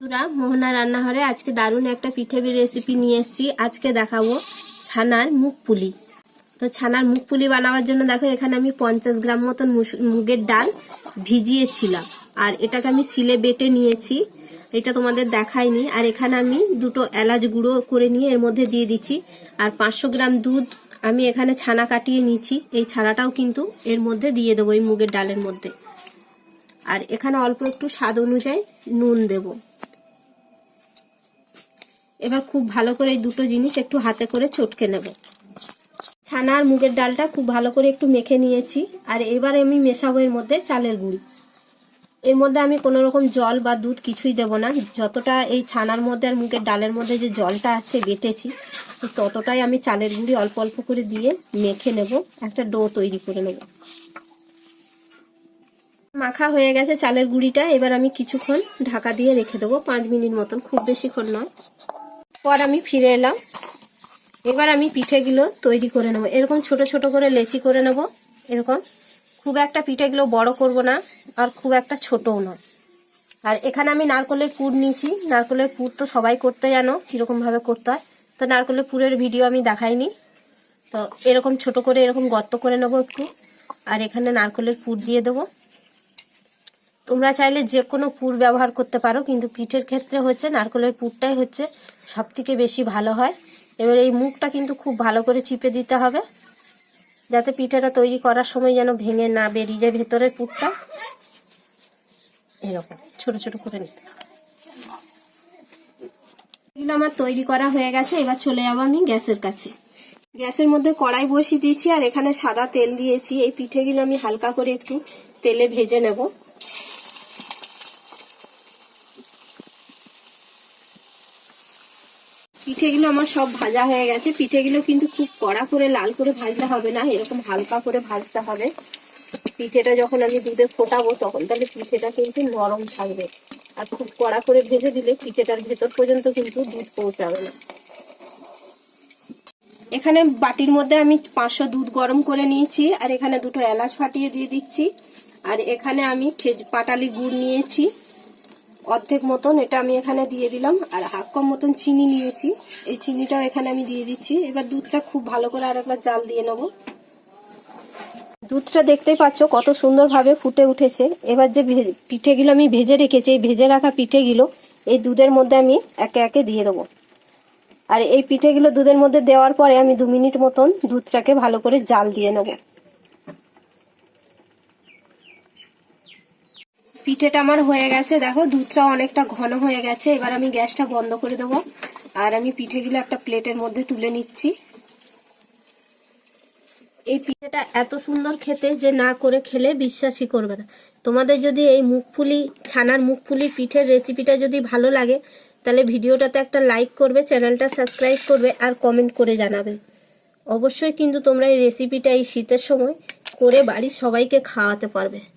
বন্ধুরা, মোহনা রান্নাঘরে আজকে দারুণ একটা পিঠে রেসিপি নিয়ে এসেছি। আজকে দেখাবো ছানার মুখ পুলি তো ছানার মুখ পুলি বানাবার জন্য দেখো, এখানে আমি পঞ্চাশ গ্রাম মতন মুগের ডাল ভিজিয়েছিলাম। আর এটাকে আমি সিলে বেটে নিয়েছি। এটা তোমাদের দেখাইনি। আর এখানে আমি দুটো এলাচ গুঁড়ো করে নিয়ে এর মধ্যে দিয়ে দিচ্ছি। আর পাঁচশো গ্রাম দুধ আমি এখানে ছানা কাটিয়ে নিয়েছি। এই ছানাটাও কিন্তু এর মধ্যে দিয়ে দেবো, এই মুগের ডালের মধ্যে। আর এখানে অল্প একটু স্বাদ অনুযায়ী নুন দেবো। এবার খুব ভালো করে এই দুটো জিনিস একটু হাতে করে চটকে নেব। ছানা আর মুগের ডালটা খুব ভালো করে একটু মেখে নিয়েছি, আর এবার আমি মেশাবো এর মধ্যে চালের গুঁড়ি। এর মধ্যে আমি কোনো রকম জল বা দুধ কিছুই দেব না, যতটা এই ছানার মধ্যে আর মুগের ডালের মধ্যে যে জলটা আছে বেটেছি, ততটাই আমি চালের গুঁড়ি অল্প অল্প করে দিয়ে মেখে নেব, একটা ডো তৈরি করে নেব। মাখা হয়ে গেছে চালের গুঁড়িটা, এবার আমি কিছুক্ষণ ঢাকা দিয়ে রেখে দেবো, পাঁচ মিনিট মতন, খুব বেশিক্ষণ নয়। পর আমি ফিরে এলাম। এবার আমি পিঠেগুলো তৈরি করে নেব। এরকম ছোট ছোট করে লেচি করে নেব। এরকম। খুব একটা পিঠেগুলো বড় করব না, আর খুব একটা ছোটও নয়। আর এখানে আমি নারকলের পুর নিয়েছি। নারকলের পুর তো সবাই করতে জানো, কীরকমভাবে করতে হয়। তো নারকলের পুরের ভিডিও আমি দেখাইনি। তো এরকম ছোট করে এরকম গর্ত করে নেব একটু। আর এখানে নারকলের পুর দিয়ে দেবো। তোমরা চাইলে যে কোনো পুর ব্যবহার করতে পারো, কিন্তু পিঠের ক্ষেত্রে হচ্ছে নারকেলের পুরটাই হচ্ছে সব থেকে বেশি ভালো হয়। এবার এই মুখটা কিন্তু খুব ভালো করে চিপে দিতে হবে, যাতে পিঠেটা তৈরি করার সময় যেন ভেঙে না বেরিয়ে যায় ভেতরের পুরটা। এরকম, ছোট ছোট করে নিতে এগুলো আমার তৈরি করা হয়ে গেছে, এবার চলে যাব আমি গ্যাসের কাছে। গ্যাসের মধ্যে কড়াই বসিয়ে দিয়েছি, আর এখানে সাদা তেল দিয়েছি। এই পিঠেগুলো আমি হালকা করে একটু তেলে ভেজে নেব। পিঠেগুলো আমার সব ভাজা হয়ে গেছে। পিঠেগুলো কিন্তু খুব কড়া করে, লাল করে ভাজতে হবে না, এরকম হালকা করে ভাজতে হবে। পিঠেটা যখন আমি দুধে ফোটাবো, তখন তাহলে পিঠেটা কিন্তু নরম থাকবে। আর খুব কড়া করে ভেজে দিলে পিঠেটার ভেতর পর্যন্ত কিন্তু দুধ পৌঁছাবে না। এখানে বাটির মধ্যে আমি পাঁচশো দুধ গরম করে নিয়েছি, আর এখানে দুটো এলাচ ফাটিয়ে দিয়ে দিচ্ছি। আর এখানে আমি পাটালি গুড় নিয়েছি। অর্ধেক মতন এটা আমি এখানে দিয়ে দিলাম, আর হাফ কম মতন চিনি নিয়েছি। এই চিনিটাও এখানে আমি দিয়ে দিচ্ছি। এবার দুধটা খুব ভালো করে আর একবার জাল দিয়ে নেব। দুধটা দেখতেই পাচ্ছ কত সুন্দরভাবে ফুটে উঠেছে। এবার যে পিঠেগুলো আমি ভেজে রেখেছি, এই ভেজে রাখা পিঠেগুলো এই দুধের মধ্যে আমি একে একে দিয়ে দেবো। আর এই পিঠেগুলো দুধের মধ্যে দেওয়ার পরে আমি দু মিনিট মতন দুধটাকে ভালো করে জাল দিয়ে নেব। পিঠেটা আমার হয়ে গেছে। দেখো, দুধটা অনেকটা ঘন হয়ে গেছে। এবার আমি গ্যাসটা বন্ধ করে দেবো। আর আমি পিঠেগুলো একটা প্লেটের মধ্যে তুলে নিচ্ছি। এই পিঠেটা এত সুন্দর খেতে যে না করে খেলে বিশ্বাসই করবে না। তোমাদের যদি এই মুখফুলি, ছানার মুখফুলি পিঠের রেসিপিটা যদি ভালো লাগে, তাহলে ভিডিওটাতে একটা লাইক করবে, চ্যানেলটা সাবস্ক্রাইব করবে আর কমেন্ট করে জানাবে। অবশ্যই কিন্তু তোমরা এই রেসিপিটা এই শীতের সময় করে বাড়ির সবাইকে খাওয়াতে পারবে।